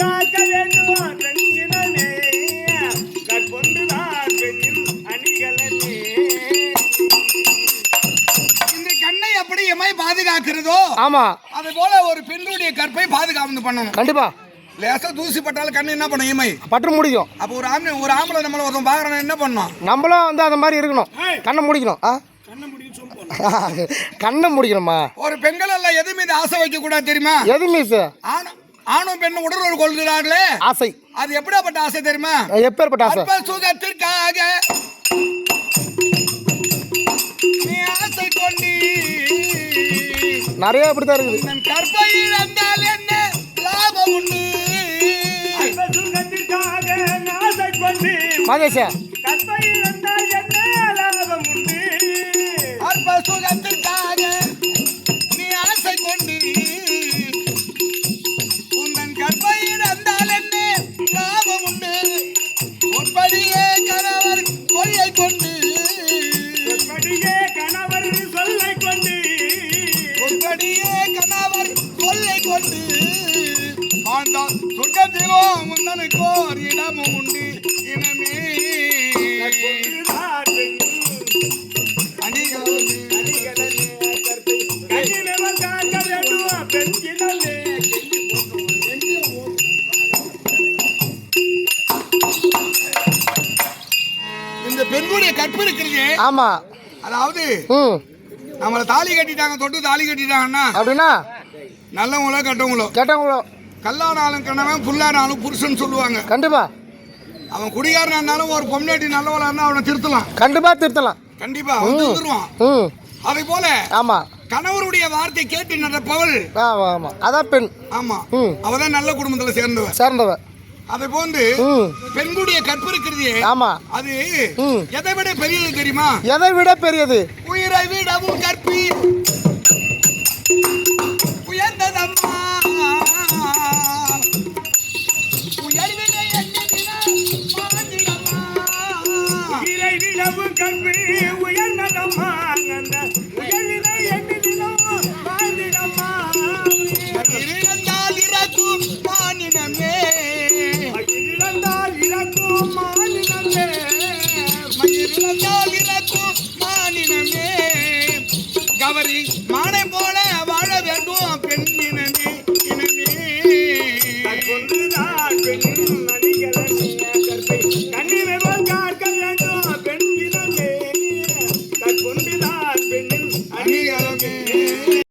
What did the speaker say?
காக்க வேண்டும் கற்பொன்றுதான் பெண்ணின் இந்த கண்ணை எப்படி எம்மாய் பாதுகாக்கிறதோ? ஆமா. அது போல ஒரு பெண்ணுடைய கற்பை பாதுகாப்பு பண்ணணும். கண்டிப்பா. லேசா தூசி பட்டாலும் கண்ணு என்ன பண்ணும் இமை பற்று முடிக்கும் அப்போ ஒரு ஆம்பளை ஒரு ஆம்பளை நம்மள ஒருத்தன் பாக்குறான் என்ன பண்ணும் நம்மளும் வந்து அந்த மாதிரி இருக்கணும். கண்ணை முடிக்கணும். ஆ? கண்ணை முடிக்கணுமா? ஒரு பெண்கள் எல்லாம் எது மீது ஆசை வைக்க கூடாது தெரியுமா? எது மிஸ் ஆணும் ஆணும் பெண்ணும் உடல் கொள்கிறார்களே ஆசை. அது எப்படியாப்பட்ட ஆசை தெரியுமா? எப்பேற்பட்ட ஆசை? அற்ப சுகத்திற்காக. நீ ஆசை கொண்டி. நிறைய இப்படித்தான் இருக்குது. கற்பை இழந்தால் என்ன லாபம் உண்டு? மகேஷா. கற்பை கொண்டு ஆண்டான் சொர்க்கத்திலோ முந்தனுக்கோ ஒரு இடமும் உண்டு. இனமே இந்த பெண்ணுடைய கற்பு இருக்கிறது ஆமா. அதாவது ம். நம்மளை தாலி கட்டிட்டாங்க தொட்டு தாலி கட்டிட்டாங்கன்னா அப்படின்னா நல்லவங்களோ கெட்டவங்களோ? கேட்டவங்களோ. கல்லானாலும் கணவன் புல்லானாலும் புருஷன் சொல்லுவாங்க. கண்டிப்பா. அவன் குடிகாரனா இருந்தாலும் ஒரு பொம்னாட்டி நல்லவளா இருந்தா அவனை திருத்தலாம். கண்டிப்பா திருத்தலாம். கண்டிப்பா அவன் திருந்துருவான் ம். அதை போல ஆமா. கணவருடைய வார்த்தை கேட்டு நடப்பவள். ஆமா ஆமா. அதான் பெண். ஆமா. அவதான் நல்ல குடும்பத்துல சேர்ந்தவன் சேர்ந்தவ. அதை போன்று ம். பெண்களுடைய கற்பு ஆமா. அது. எதை விட பெரியது தெரியுமா? எதை விட பெரியது? உயிரை விடவும் கற்பி. நிலவு கண்ணு உயர்ந்ததம்மா அந்த உயர்ந்த எண்ணிலும் வாழ்ந்திடம்மா. இருந்தால் இறக்கும் மாநிலமே. இருந்தால் இறக்கும் மாநிலமே. இருந்தால் இறக்கும் மாநிலமே. கவரி மானை